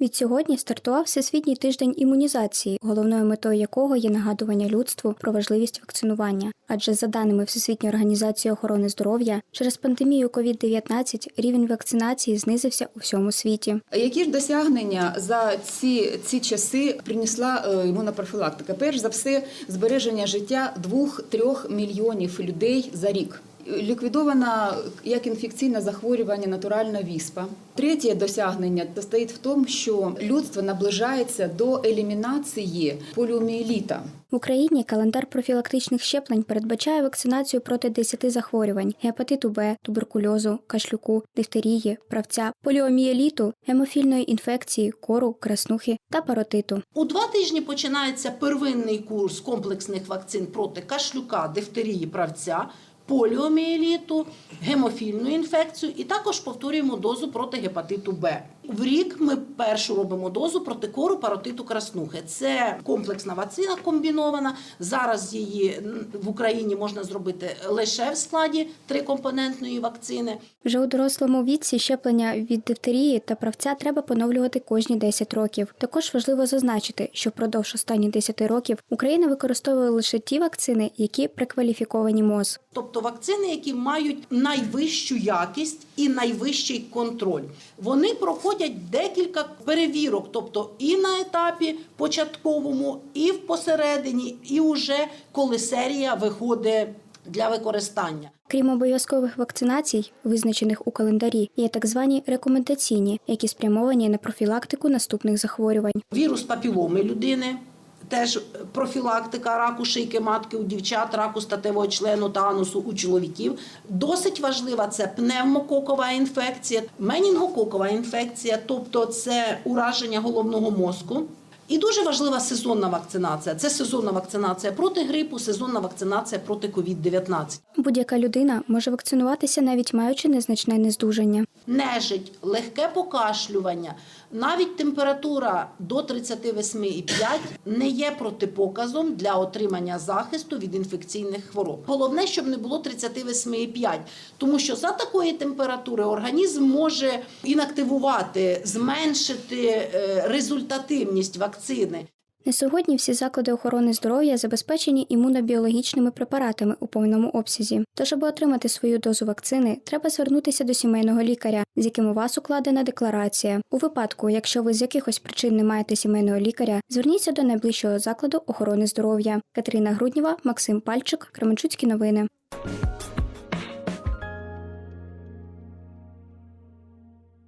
Відсьогодні стартував Всесвітній тиждень імунізації, головною метою якого є нагадування людству про важливість вакцинування. Адже за даними Всесвітньої організації охорони здоров'я, через пандемію COVID-19 рівень вакцинації знизився у всьому світі. Які ж досягнення за ці, ці часи принесла е, імунопрофілактика? Перш за все, збереження життя 2-3 мільйонів людей за рік. Ліквідована як інфекційне захворювання натуральна віспа. Третє досягнення стоїть в тому, що людство наближається до елімінації поліоміеліта. В Україні календар профілактичних щеплень передбачає вакцинацію проти 10 захворювань: гепатиту Б, туберкульозу, кашлюку, дифтерії, правця, поліомієліту, гемофільної інфекції, кору, краснухи та паротиту. У два тижні починається первинний курс комплексних вакцин проти кашлюка, дифтерії, правця, поліомієліту, гемофільну інфекцію і також повторюємо дозу проти гепатиту Б. В рік ми першу робимо дозу проти кору, паротиту, краснухи. Це комплексна вакцина комбінована. Зараз її в Україні можна зробити лише в складі трикомпонентної вакцини. Вже у дорослому віці щеплення від дифтерії та правця треба поновлювати кожні 10 років. Також важливо зазначити, що впродовж останніх 10 років Україна використовує лише ті вакцини, які прекваліфіковані МОЗ. Тобто вакцини, які мають найвищу якість і найвищий контроль. Вони проходять декілька перевірок, тобто і на етапі початковому, і в посередині, і вже коли серія виходить для використання. Крім обов'язкових вакцинацій, визначених у календарі, є так звані рекомендаційні, які спрямовані на профілактику наступних захворювань. Вірус папіломи людини. Теж профілактика раку шийки матки у дівчат, раку статевого члену та анусу у чоловіків. Досить важлива це пневмококова інфекція, менінгококова інфекція, тобто це ураження головного мозку. І дуже важлива сезонна вакцинація. Це сезонна вакцинація проти грипу, сезонна вакцинація проти COVID-19. Будь-яка людина може вакцинуватися, навіть маючи незначне нездужання. Нежить, легке покашлювання, навіть температура до 38,5 не є протипоказом для отримання захисту від інфекційних хвороб. Головне, щоб не було 38,5, тому що за такої температури організм може інактивувати, зменшити е, результативність вакцини. На сьогодні всі заклади охорони здоров'я забезпечені імунобіологічними препаратами у повному обсязі. Тож, аби отримати свою дозу вакцини, треба звернутися до сімейного лікаря, з яким у вас укладена декларація. У випадку, якщо ви з якихось причин не маєте сімейного лікаря, зверніться до найближчого закладу охорони здоров'я. Катерина Грудніва, Максим Пальчик, Кременчуцькі новини.